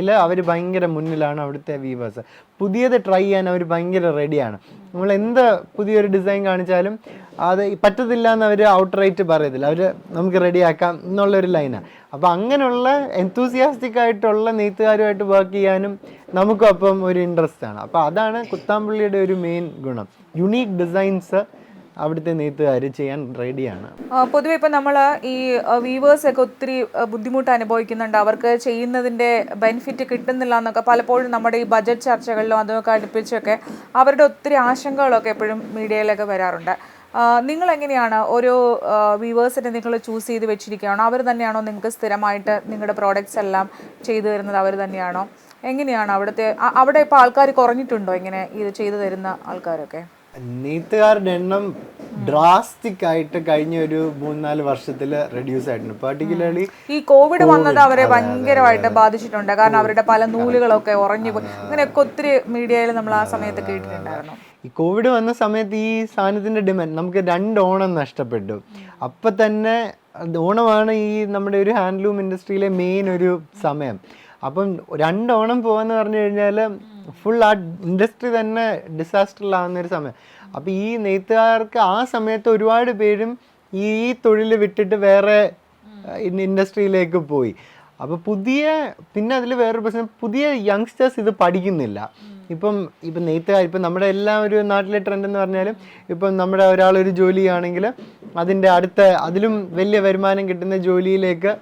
ഇല്ല അവർ ഭയങ്കര മുന്നിലാണ് അവിടുത്തെ വീവേഴ്സ് പുതിയത് ട്രൈ ചെയ്യാൻ അവർ ഭയങ്കര റെഡിയാണ് നമ്മൾ എന്ത് പുതിയൊരു ഡിസൈൻ കാണിച്ചാലും അത് പറ്റത്തില്ല എന്ന് അവർ ഔട്ട് റൈറ്റ് പറയത്തില്ല. അവർ നമുക്ക് റെഡിയാക്കാം എന്നുള്ളൊരു ലൈനാണ് അപ്പോൾ അങ്ങനെയുള്ള എൻതൂസിയാസ്റ്റിക് ആയിട്ടുള്ള നെയ്ത്തുകാരുമായിട്ട് വർക്ക് ചെയ്യാനും നമുക്കും അപ്പം ഒരു ഇൻട്രസ്റ്റ് ആണ്. അപ്പോൾ അതാണ് കുത്താമ്പള്ളിയുടെ ഒരു മെയിൻ ഗുണം. യുണീക്ക് ഡിസൈൻസ് അവിടുത്തെ നെയ്ത്തുകാർ ചെയ്യാൻ റെഡിയാണ് പൊതുവെ ഇപ്പം നമ്മൾ ഈ വീവേഴ്സ് ഒക്കെ ഒത്തിരി ബുദ്ധിമുട്ട് അനുഭവിക്കുന്നുണ്ട്. അവർക്ക് ചെയ്യുന്നതിന്റെ ബെനിഫിറ്റ് കിട്ടുന്നില്ല എന്നൊക്കെ പലപ്പോഴും നമ്മുടെ ഈ ബജറ്റ് ചർച്ചകളിലും അതൊക്കെ അടുപ്പിച്ചൊക്കെ അവരുടെ ഒത്തിരി ആശങ്കകളൊക്കെ എപ്പോഴും മീഡിയയിലൊക്കെ വരാറുണ്ട്. നിങ്ങൾ എങ്ങനെയാണ് ഓരോ വ്യൂവേഴ്സിനെ നിങ്ങൾ ചൂസ് ചെയ്ത് വെച്ചിരിക്കുകയാണോ? അവർ തന്നെയാണോ നിങ്ങൾക്ക് സ്ഥിരമായിട്ട് നിങ്ങളുടെ പ്രോഡക്റ്റ്സ് എല്ലാം ചെയ്തു തരുന്നത് അവർ തന്നെയാണോ? എങ്ങനെയാണ് അവിടുത്തെ അവിടെ ഇപ്പോൾ ആൾക്കാർ കുറഞ്ഞിട്ടുണ്ടോ ഇങ്ങനെ ഇത് ചെയ്തു തരുന്ന ആൾക്കാരൊക്കെ? നെയ്ത്തുകാരുടെ എണ്ണം ഡ്രാസ്റ്റിക് ആയിട്ട് കഴിഞ്ഞ ഒരു മൂന്നാൽ വർഷത്തിൽ റെഡ്യൂസ് ആയിട്ടുണ്ട്. പെർട്ടിക്കുലർലി ഈ കോവിഡ് വന്നത് അവരെ ഭയങ്കരമായിട്ട് ബാധിച്ചിട്ടുണ്ട്. കാരണം അവരുടെ പല നൂലുകളൊക്കെ ഉറഞ്ഞു പോയി. അങ്ങനെയൊക്കെ ഒത്തിരി മീഡിയയിൽ നമ്മൾ ആ സമയത്ത് കേട്ടിട്ടുണ്ടായിരുന്നു ഈ കോവിഡ് വന്ന സമയത്ത് ഈ സാധനത്തിന്റെ ഡിമാൻഡ് നമുക്ക് രണ്ട് ഓണം നഷ്ടപ്പെട്ടു. അപ്പം തന്നെ ഓണമാണ് ഈ നമ്മുടെ ഒരു ഹാൻഡ്ലൂം ഇൻഡസ്ട്രിയിലെ മെയിൻ ഒരു സമയം. അപ്പം രണ്ട് ഓണം പോകാന്ന് പറഞ്ഞു കഴിഞ്ഞാൽ ഫുൾ ആ ഇൻഡസ്ട്രി തന്നെ ഡിസാസ്റ്ററിലാവുന്ന ഒരു സമയം. അപ്പം ഈ നെയ്ത്തുകാർക്ക് ആ സമയത്ത് ഒരുപാട് പേരും ഈ തൊഴിൽ വിട്ടിട്ട് വേറെ ഇൻഡസ്ട്രിയിലേക്ക് പോയി. അപ്പോൾ പുതിയ പിന്നെ അതിൽ വേറൊരു പ്രശ്നം പുതിയ യങ്സ്റ്റേഴ്സ് ഇത് പഠിക്കുന്നില്ല. ഇപ്പം ഇപ്പം നെയ്ത്തുകാർ ഇപ്പം നമ്മുടെ എല്ലാ ഒരു നാട്ടിലെ ട്രെൻഡ് എന്ന് പറഞ്ഞാലും ഇപ്പം നമ്മുടെ ഒരാളൊരു ജോലിയാണെങ്കിൽ അതിന്റെ അടുത്ത അതിലും വലിയ വരുമാനം കിട്ടുന്ന ജോലിയിലേക്ക്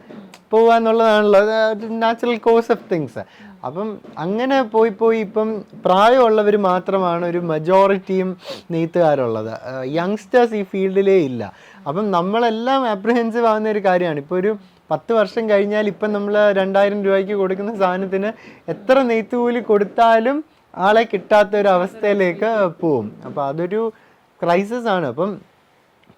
പോകുക എന്നുള്ളതാണല്ലോ നാച്ചുറൽ കോഴ്സ് ഓഫ് തിങ്സ് അപ്പം അങ്ങനെ പോയി പോയി ഇപ്പം പ്രായമുള്ളവർ മാത്രമാണ് ഒരു മെജോറിറ്റിയും നെയ്ത്തുകാരുള്ളത്. യങ്സ്റ്റേഴ്സ് ഈ ഫീൽഡിലേ ഇല്ല. അപ്പം നമ്മളെല്ലാം അപ്രിഹെൻസീവ് ആവുന്ന ഒരു കാര്യമാണ്. ഇപ്പോൾ ഒരു പത്ത് വർഷം കഴിഞ്ഞാൽ ഇപ്പം നമ്മൾ രണ്ടായിരം രൂപയ്ക്ക് കൊടുക്കുന്ന സാധനത്തിന് എത്ര നെയ്ത്തുകൂലി കൊടുത്താലും ആളെ കിട്ടാത്ത ഒരു അവസ്ഥയിലേക്ക് പോവും. അപ്പോൾ അതൊരു ക്രൈസിസ് ആണ്. അപ്പം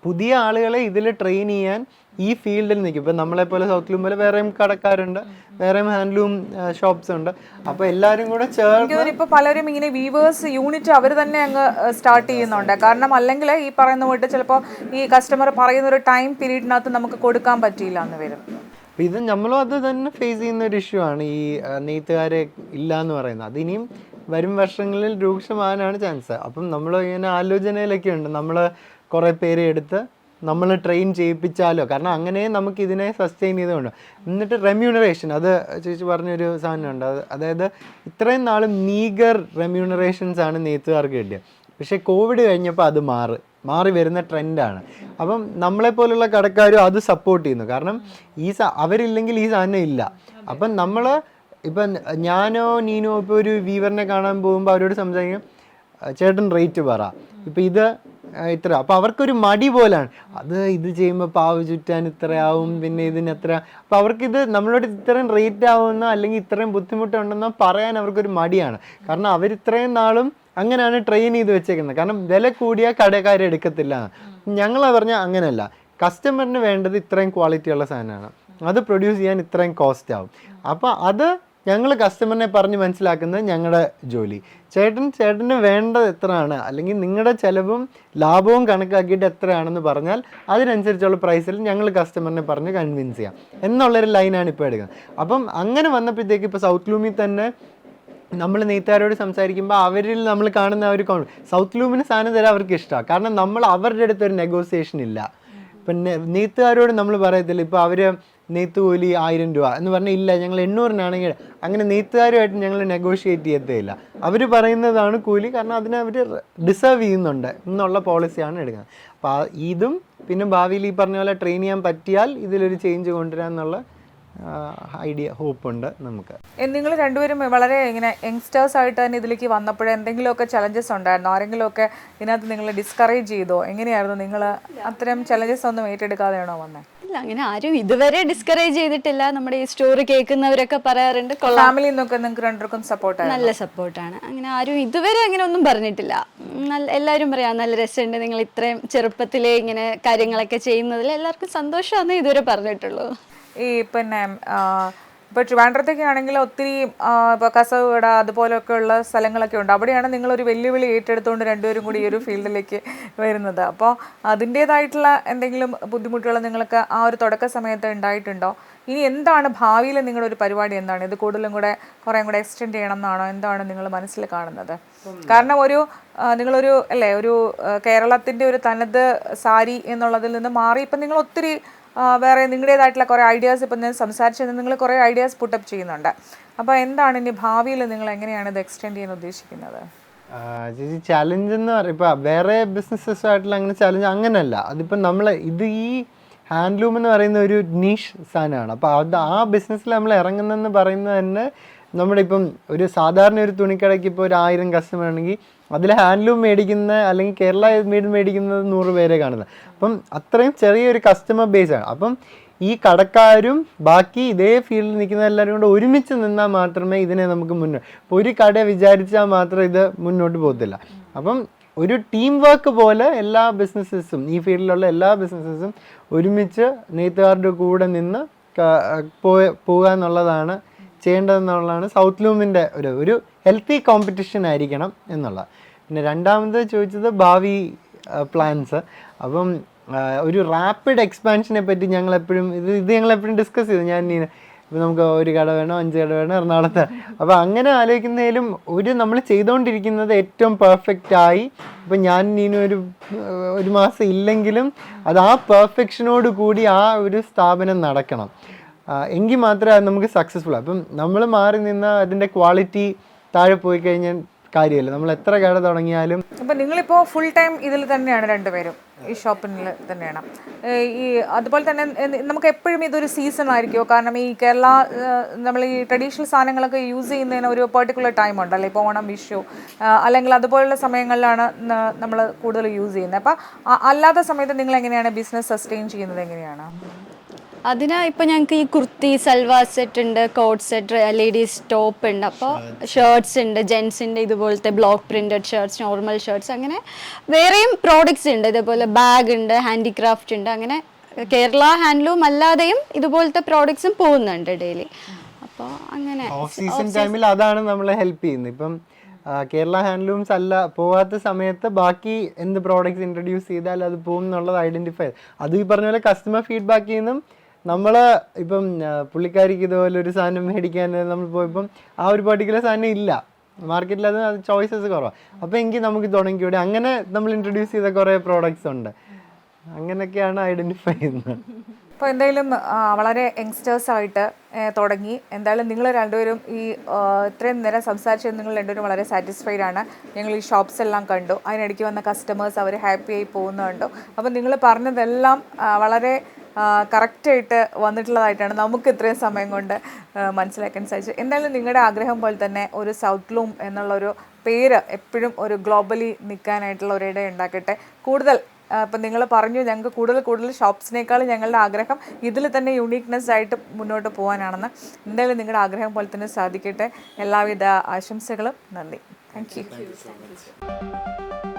പുതിയ ആളുകളെ ഇതിൽ ട്രെയിൻ ചെയ്യാൻ ഈ ഫീൽഡിൽ നിൽക്കും. ഇപ്പം നമ്മളെപ്പോലെ സൗത്ത് പോലെ വേറെയും കടക്കാരുണ്ട്. വേറെയും ഹാൻഡ്ലൂം ഷോപ്സ് ഉണ്ട്. അപ്പോൾ എല്ലാവരും കൂടെ ചേർന്ന് ഇപ്പോൾ ഇപ്പൊ പലരും ഇങ്ങനെ വീവേഴ്സ് യൂണിറ്റ് അവർ തന്നെ അങ്ങ് സ്റ്റാർട്ട് ചെയ്യുന്നുണ്ട്. കാരണം അല്ലെങ്കിൽ ഈ പറയുന്ന പോയിട്ട് ചിലപ്പോൾ ഈ കസ്റ്റമർ പറയുന്ന ഒരു ടൈം പീരീഡിനകത്ത് നമുക്ക് കൊടുക്കാൻ പറ്റിയില്ല എന്ന് വരും. ഇത് നമ്മളും അത് തന്നെ ഫേസ് ചെയ്യുന്ന ഒരു ഇഷ്യൂ ആണ്. ഈ നെയ്ത്തുകാരെ ഇല്ല എന്ന് പറയുന്നത്. അതിനിയും വരും വർഷങ്ങളിൽ രൂക്ഷമാകാനാണ് ചാൻസ്. അപ്പം നമ്മൾ ഇങ്ങനെ ആലോചനയിലൊക്കെ ഉണ്ട്. നമ്മൾ കുറേ പേര് എടുത്ത് നമ്മൾ ട്രെയിൻ ചെയ്യിപ്പിച്ചാലോ? കാരണം അങ്ങനെ നമുക്ക് ഇതിനെ സസ്റ്റെയിൻ ചെയ്തുകൊണ്ട്. എന്നിട്ട് റെമ്യൂണറേഷൻ അത് ചേച്ചി പറഞ്ഞൊരു സാധനമുണ്ട്. അത് അതായത് ഇത്രയും നാൾ മീഗർ റെമ്യൂണറേഷൻസ് ആണ് നെയ്ത്തുകാർക്ക് കിട്ടിയത് പക്ഷേ കോവിഡ് കഴിഞ്ഞപ്പോൾ അത് മാറി. മാറി വരുന്ന ട്രെൻഡാണ് അപ്പം നമ്മളെപ്പോലുള്ള കടക്കാരും അത് സപ്പോർട്ട് ചെയ്യുന്നു. കാരണം ഈ അവരില്ലെങ്കിൽ ഈ സാധനം ഇല്ല. അപ്പം നമ്മൾ ഇപ്പം ഞാനോ നീനോ ഇപ്പോൾ ഒരു വീവറിനെ കാണാൻ പോകുമ്പോൾ അവരോട് സംസാരിക്കും "ആ, ചേട്ടൻ റേറ്റ് പറ. ഇപ്പം ഇത് ഇത്ര. അപ്പോൾ അവർക്കൊരു മടി പോലാണ്. അത് ഇത് ചെയ്യുമ്പോൾ പാവ് ചുറ്റാൻ ഇത്രയാവും പിന്നെ ഇതിന് എത്ര അപ്പോൾ അവർക്കിത് നമ്മളോട് ഇത്രയും റേറ്റ് ആവുമെന്നോ അല്ലെങ്കിൽ ഇത്രയും ബുദ്ധിമുട്ടുണ്ടെന്നോ പറയാൻ അവർക്കൊരു മടിയാണ്. കാരണം അവർ ഇത്രയും നാളും അങ്ങനെയാണ് ട്രെയിൻ ചെയ്ത് വെച്ചേക്കുന്നത്. കാരണം വില കൂടിയ കടക്കാരെ എടുക്കത്തില്ല. ഞങ്ങളാ പറഞ്ഞാൽ അങ്ങനെയല്ല. കസ്റ്റമറിന് വേണ്ടത് ഇത്രയും ക്വാളിറ്റിയുള്ള സാധനമാണ്. അത് പ്രൊഡ്യൂസ് ചെയ്യാൻ ഇത്രയും കോസ്റ്റ് ആവും. അപ്പോൾ അത് ഞങ്ങൾ കസ്റ്റമറിനെ പറഞ്ഞ് മനസ്സിലാക്കുന്നത് ഞങ്ങളുടെ ജോലി. ചേട്ടൻ ചേട്ടന് വേണ്ടത് എത്രയാണ്? അല്ലെങ്കിൽ നിങ്ങളുടെ ചിലവും ലാഭവും കണക്കാക്കിയിട്ട് എത്രയാണെന്ന് പറഞ്ഞാൽ അതിനനുസരിച്ചുള്ള പ്രൈസിൽ ഞങ്ങൾ കസ്റ്റമറിനെ പറഞ്ഞ് കൺവിൻസ് ചെയ്യാം. എന്നുള്ളൊരു ലൈനാണ് ഇപ്പോൾ എടുക്കുന്നത്. അപ്പം അങ്ങനെ വന്നപ്പോഴത്തേക്ക് ഇപ്പോൾ സൗത്ത് ലൂമിൽ തന്നെ നമ്മൾ നെയ്ത്താരോട് സംസാരിക്കുമ്പോൾ അവരിൽ നമ്മൾ കാണുന്ന ഒരു കോൺ സൗത്ത് ലൂമിന് സാധനം തരാൻ അവർക്ക് ഇഷ്ടമാണ്. കാരണം നമ്മൾ അവരുടെ അടുത്ത് ഒരു നെഗോസിയേഷൻ ഇല്ല. പിന്നെ നെയ്ത്തുകാരോട് നമ്മൾ പറയത്തില്ല ഇപ്പോൾ അവർ നെയ്ത്ത് കൂലി ആയിരം രൂപ എന്ന് പറഞ്ഞാൽ ഇല്ല ഞങ്ങൾ എണ്ണൂറിനാണെങ്കിൽ അങ്ങനെ നെയ്ത്തുകാരുമായിട്ട് ഞങ്ങൾ നെഗോഷിയേറ്റ് ചെയ്യത്തേയില്ല. അവർ പറയുന്നതാണ് കൂലി കാരണം അതിനെ അവർ ഡിസേർവ് ചെയ്യുന്നുണ്ട് എന്നുള്ള പോളിസിയാണ് എടുക്കുന്നത്. അപ്പോൾ ഇതും പിന്നെ ഭാവിയിൽ ഈ പറഞ്ഞ പോലെ ട്രെയിൻ ചെയ്യാൻ പറ്റിയാൽ ഇതിലൊരു ചേഞ്ച് കൊണ്ടുവരാമെന്നുള്ള ഐഡിയ ഹോപ്പുണ്ട് നമുക്ക്. നിങ്ങൾ രണ്ടുപേരും വളരെ ഇങ്ങനെ യങ്സ്റ്റേഴ്സ് ആയിട്ട് തന്നെ ഇതിലേക്ക് വന്നപ്പോൾ എന്തെങ്കിലുമൊക്കെ ചലഞ്ചസ് ഉണ്ടായിരുന്നോ? ആരെങ്കിലുമൊക്കെ ഇതിനകത്ത് നിങ്ങൾ ഡിസ്കറേജ് ചെയ്തോ? എങ്ങനെയായിരുന്നു? നിങ്ങൾ അത്തരം ചലഞ്ചസ് ഒന്നും ഏറ്റെടുക്കാതെയാണോ വന്നത് ഇല്ല അങ്ങനെ ആരും ഇതുവരെ ഡിസ്കറേജ് ചെയ്തിട്ടില്ല. നമ്മുടെ ഈ സ്റ്റോറി കേൾക്കുന്നവരൊക്കെ പറയാറുണ്ട് ഫാമിലി നിങ്ങൾക്ക് രണ്ടുപേർക്കും സപ്പോർട്ട് നല്ല സപ്പോർട്ടാണ് അങ്ങനെ ആരും ഇതുവരെ അങ്ങനെ ഒന്നും പറഞ്ഞിട്ടില്ല. നല്ല എല്ലാവരും പറയാം നല്ല രസമുണ്ട് നിങ്ങൾ ഇത്രയും ചെറുപ്പത്തിലെ ഇങ്ങനെ കാര്യങ്ങളൊക്കെ ചെയ്യുന്നതിൽ. എല്ലാവർക്കും സന്തോഷമാണെന്നേ ഇതുവരെ പറഞ്ഞിട്ടുള്ളൂ ഈ പിന്നെ ഇപ്പോൾ ട്രിവാൻഡ്രത്തേക്ക് ആണെങ്കിൽ ഒത്തിരി ഇപ്പോൾ കസവുകട അതുപോലെയൊക്കെയുള്ള സ്ഥലങ്ങളൊക്കെ ഉണ്ട്. അവിടെയാണ് നിങ്ങളൊരു വെല്ലുവിളി ഏറ്റെടുത്തുകൊണ്ട് രണ്ടുപേരും കൂടി ഈ ഒരു ഫീൽഡിലേക്ക് വരുന്നത്. അപ്പോൾ അതിന്റേതായിട്ടുള്ള എന്തെങ്കിലും ബുദ്ധിമുട്ടുകൾ നിങ്ങൾക്ക് ആ ഒരു തുടക്ക സമയത്ത് ഉണ്ടായിട്ടുണ്ടോ? ഇനി എന്താണ് ഭാവിയിൽ നിങ്ങളുടെ ഒരു പരിപാടി എന്താണ്? ഇത് കൂടുതലും കൂടെ കുറേ കൂടെ എക്സ്റ്റെൻഡ് ചെയ്യണം എന്നാണോ? എന്താണ് നിങ്ങൾ മനസ്സിൽ കാണുന്നത്? കാരണം ഒരു നിങ്ങളൊരു അല്ലേ ഒരു കേരളത്തിന്റെ ഒരു തനത് സാരി എന്നുള്ളതിൽ നിന്ന് മാറി ഇപ്പം നിങ്ങൾ ഒത്തിരി വേറെ നിങ്ങളുടേതായിട്ടുള്ള കുറേ ഐഡിയാസ് ഇപ്പം ഞാൻ സംസാരിച്ചത് നിങ്ങൾ കുറേ ഐഡിയാസ് പുട്ടപ്പ് ചെയ്യുന്നുണ്ട്. അപ്പോൾ എന്താണ് ഇനി ഭാവിയിൽ നിങ്ങൾ എങ്ങനെയാണ് ഇത് എക്സ്റ്റെൻഡ് ചെയ്യാൻ ഉദ്ദേശിക്കുന്നത്? ചേച്ചി ചലഞ്ച് എന്ന് പറയും ഇപ്പം വേറെ ബിസിനസ്സസ് ആയിട്ടുള്ള അങ്ങനെ ചലഞ്ച് അങ്ങനെയല്ല അതിപ്പം നമ്മൾ ഇത് ഈ ഹാൻഡ്ലൂം എന്ന് പറയുന്ന ഒരു നീഷ് സാധനമാണ്. അപ്പോൾ അത് ആ ബിസിനസ്സിൽ നമ്മൾ ഇറങ്ങുന്നതെന്ന് പറയുന്നത് തന്നെ നമ്മുടെ ഇപ്പം ഒരു സാധാരണ ഒരു തുണിക്കടയ്ക്ക് ഇപ്പോൾ ഒരു ആയിരം കസ്റ്റമർ ആണെങ്കിൽ അതിൽ ഹാൻഡ്ലൂം മേടിക്കുന്ന അല്ലെങ്കിൽ കേരള മെയ്ഡ് മേടിക്കുന്നത് നൂറ് പേരെ കാണുന്നത്. അപ്പം അത്രയും ചെറിയൊരു കസ്റ്റമർ ബേസ് ആണ്. അപ്പം ഈ കടക്കാരും ബാക്കി ഇതേ ഫീൽഡിൽ നിൽക്കുന്ന എല്ലാവരും കൂടെ ഒരുമിച്ച് നിന്നാൽ മാത്രമേ ഇതിനെ നമുക്ക് മുന്നോട്ട് ഇപ്പോൾ ഒരു കട വിചാരിച്ചാൽ മാത്രം ഇത് മുന്നോട്ട് പോകത്തില്ല. അപ്പം ഒരു ടീം വർക്ക് പോലെ എല്ലാ ബിസിനസ്സസും ഈ ഫീൽഡിലുള്ള എല്ലാ ബിസിനസ്സസും ഒരുമിച്ച് നെയ്ത്തുകാരുടെ കൂടെ നിന്ന് പോവുക എന്നുള്ളതാണ് ചെയ്യേണ്ടതെന്നുള്ളതാണ് സൗത്ത് ലൂമിന്റെ ഒരു ഒരു ഹെൽത്തി കോമ്പറ്റീഷൻ ആയിരിക്കണം എന്നുള്ള പിന്നെ രണ്ടാമത് ചോദിച്ചത് ഭാവി പ്ലാൻസ് അപ്പം ഒരു റാപ്പിഡ് എക്സ്പാൻഷനെ പറ്റി ഞങ്ങൾ എപ്പോഴും ഇത് ഇത് ഞങ്ങൾ എപ്പോഴും ഡിസ്കസ് ചെയ്തു. ഞാൻ ഇപ്പം നമുക്ക് ഒരു കട വേണോ അഞ്ച് കട വേണോ എറണാകുളത്ത്. അപ്പോൾ അങ്ങനെ ആലോചിക്കുന്നതിലും ഒരു നമ്മൾ ചെയ്തുകൊണ്ടിരിക്കുന്നത് ഏറ്റവും പെർഫെക്റ്റ് ആയി. ഇപ്പം ഞാൻ ഇനി ഒരു ഒരു മാസം ഇല്ലെങ്കിലും അത് ആ പെർഫെക്ഷനോട് കൂടി ആ ഒരു സ്ഥാപനം നടക്കണം. എങ്കിൽ മാത്രമേ അത് നമുക്ക് സക്സസ്ഫുൾ അപ്പം നമ്മൾ മാറി നിന്ന് അതിന്റെ ക്വാളിറ്റി താഴെ പോയി കഴിഞ്ഞാൽ കാര്യമില്ല. നമ്മൾ എത്ര കട തുടങ്ങിയാലും അപ്പം നിങ്ങളിപ്പോൾ ഫുൾ ടൈം ഇതിൽ തന്നെയാണ് രണ്ടുപേരും. ഈ ഷോപ്പിൽ തന്നെയാണ്. ഈ അതുപോലെ തന്നെ നമുക്ക് എപ്പോഴും ഇതൊരു സീസൺ ആയിരിക്കുമോ കാരണം ഈ കേരള നമ്മൾ ഈ ട്രഡീഷണൽ സാധനങ്ങളൊക്കെ യൂസ് ചെയ്യുന്നതിന് ഒരു പെർട്ടിക്കുലർ ടൈം ഉണ്ടല്ലോ ഇപ്പോൾ ഓണം വിഷു അല്ലെങ്കിൽ അതുപോലുള്ള സമയങ്ങളിലാണ് നമ്മൾ കൂടുതൽ യൂസ് ചെയ്യുന്നത്. അപ്പം അല്ലാത്ത സമയത്ത് നിങ്ങൾ എങ്ങനെയാണ് ബിസിനസ് സസ്റ്റെയിൻ ചെയ്യുന്നത്? എങ്ങനെയാണ്? അതിന് ഇപ്പൊ ഞങ്ങൾക്ക് ഈ കുർത്തി സൽവാർ സെറ്റ് ഉണ്ട് കോട്ട് സെറ്റ് ലേഡീസ് ടോപ്പ് ഉണ്ട്. അപ്പോൾ ഷർട്ട്സ് ഉണ്ട് ജെൻസിന്റെ ഇതുപോലത്തെ block printed shirts normal shirts അങ്ങനെ വേറെയും പ്രോഡക്റ്റ്സ് ഉണ്ട്. ഇതേപോലെ ബാഗ് ഉണ്ട് ഹാൻഡിക്രാഫ്റ്റ് ഉണ്ട്. അങ്ങനെ കേരള ഹാൻഡ്ലൂം അല്ലാതെയും ഇതുപോലത്തെ പ്രോഡക്ട്സും പോകുന്നുണ്ട് ഡെയിലി അപ്പോൾ അങ്ങനെ ഓഫ് സീസൺ ടൈമിൽ അതാണ് നമ്മളെ ഹെൽപ്പ് ചെയ്യുന്നത്. ഇപ്പം കേരള ഹാൻഡ്ലൂംസ് അല്ല പോവാത്ത സമയത്ത് ബാക്കി എന്ത് പ്രോഡക്റ്റ്സ് ഇൻട്രൊഡ്യൂസ് ചെയ്താൽ അത് പോകും എന്നുള്ളത് ഐഡന്റിഫൈ അത് ഈ പറഞ്ഞ പോലെ കസ്റ്റമർ ഫീഡ്ബാക്കിൽ നിന്നും നമ്മൾ ഇപ്പം പുള്ളിക്കാരിക്ക് ഇതുപോലെ ഒരു സാധനം മേടിക്കാൻ നമ്മൾ പോയപ്പം ആ ഒരു പർട്ടിക്കുലർ സാധനം ഇല്ല. മാർക്കറ്റിൽ അത് ചോയ്സസ് കുറവാണ് അപ്പോൾ എങ്കിൽ നമുക്ക് തുടങ്ങിക്കൂടെ അങ്ങനെ നമ്മൾ ഇൻട്രൊഡ്യൂസ് ചെയ്ത കുറേ പ്രോഡക്റ്റ്സ് ഉണ്ട്. അങ്ങനെയൊക്കെയാണ് ഐഡന്റിഫൈ ചെയ്യുന്നത്. അപ്പോൾ എന്തായാലും വളരെ യങ്സ്റ്റേഴ്സ് ആയിട്ട് തുടങ്ങി. എന്തായാലും നിങ്ങൾ രണ്ടുപേരും ഈ ഇത്രയും നേരം സംസാരിച്ചത് നിങ്ങൾ രണ്ടുപേരും വളരെ സാറ്റിസ്ഫൈഡ് ആണ്. ഞങ്ങൾ ഈ ഷോപ്സ് എല്ലാം കണ്ടു. അതിനിടയ്ക്ക് വന്ന കസ്റ്റമേഴ്സ് അവർ ഹാപ്പിയായി പോകുന്നുണ്ടോ. അപ്പോൾ നിങ്ങൾ പറഞ്ഞതെല്ലാം വളരെ കറക്റ്റായിട്ട് വന്നിട്ടുള്ളതായിട്ടാണ് നമുക്ക് ഇത്രയും സമയം കൊണ്ട് മനസ്സിലാക്കാൻ സാധിച്ചത്. എന്തായാലും നിങ്ങളുടെ ആഗ്രഹം പോലെ തന്നെ ഒരു സൗത്ത് ലൂം എന്നുള്ളൊരു പേര് എപ്പോഴും ഒരു ഗ്ലോബലി നിൽക്കാനായിട്ടുള്ള ഒരിട ഉണ്ടാക്കട്ടെ. കൂടുതൽ ഇപ്പം നിങ്ങൾ പറഞ്ഞു ഞങ്ങൾക്ക് കൂടുതൽ കൂടുതൽ ഷോപ്സിനേക്കാൾ ഞങ്ങളുടെ ആഗ്രഹം ഇതിൽ തന്നെ യുണീക്നെസ് ആയിട്ട് മുന്നോട്ട് പോകാനാണെന്ന്. എന്തായാലും നിങ്ങളുടെ ആഗ്രഹം പോലെ തന്നെ സാധിക്കട്ടെ. എല്ലാവിധ ആശംസകളും. നന്ദി. Thank you